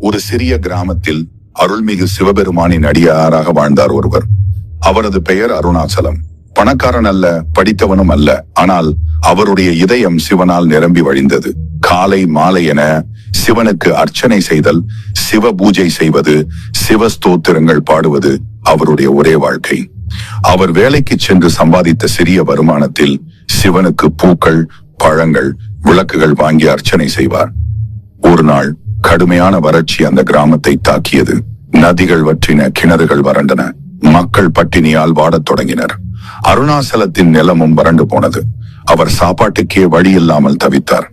ஒரு சிறிய கிராமத்தில் அருள்மிகு சிவபெருமானின் அடியாராக வாழ்ந்தார் ஒருவர். அவரது பெயர் அருணாச்சலம் பணக்காரன் அல்ல படித்தவனும் அல்ல. ஆனால் அவருடைய இதயம் சிவனால் நிரம்பி வழிந்தது. காலை மாலை என சிவனுக்கு அர்ச்சனை செய்தல் சிவ பூஜை செய்வது சிவ ஸ்தோத்திரங்கள் பாடுவது அவருடைய ஒரே வாழ்க்கை. அவர் வேலைக்கு சென்று சம்பாதித்த சிறிய வருமானத்தில் சிவனுக்கு பூக்கள் பழங்கள் விளக்குகள் வாங்கி அர்ச்சனை செய்வார். ஒரு நாள் கடுமையான வறட்சி அந்த கிராமத்தை தாக்கியது. நதிகள் வற்றின கிணறுகள் வறண்டன. மக்கள் பட்டினியால் வாடத் தொடங்கினர். அருணாசலத்தின் நிலமும் வறண்டு போனது. அவர் சாப்பாட்டுக்கே வழி இல்லாமல் தவித்தார்.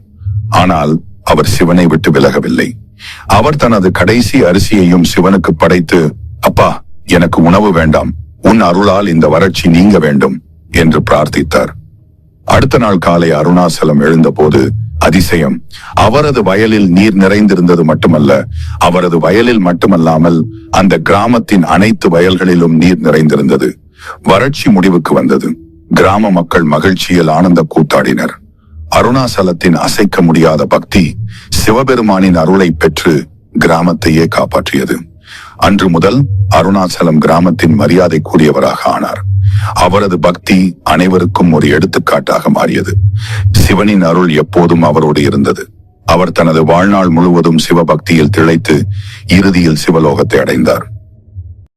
ஆனால் அவர் சிவனை விட்டு விலகவில்லை. அவர் தனது கடைசி அரிசியையும் சிவனுக்கு படைத்து அப்பா எனக்கு உணவு வேண்டாம். உன் அருளால் இந்த வறட்சி நீங்க வேண்டும் என்று பிரார்த்தித்தார். அடுத்த நாள் காலை அருணாசலம் எழுந்தபோது அதிசயம். அவரது வயலில் நீர் நிறைந்திருந்தது மட்டுமல்ல அவரது வயலில் மட்டுமல்லாமல் அந்த கிராமத்தின் அனைத்து வயல்களிலும் நீர் நிறைந்திருந்தது. வறட்சி முடிவுக்கு வந்தது. கிராம மக்கள் மகிழ்ச்சியில் ஆனந்த கூத்தாடினர். அருணாசலத்தின் அசைக்க முடியாத பக்தி சிவபெருமானின் அருளை பெற்று கிராமத்தையே காப்பாற்றியது. அன்று முதல் அருணாசலம் கிராமத்தின் மரியாதைக்குரியவராக ஆனார். அவரது பக்தி அனைவருக்கும் ஒரு எடுத்துக்காட்டாக மாறியது. சிவனின் அருள் எப்போதும் அவரோடு இருந்தது. அவர் தனது வாழ்நாள் முழுவதும் சிவபக்தியில் திளைத்து இறுதியில் சிவலோகத்தை அடைந்தார்.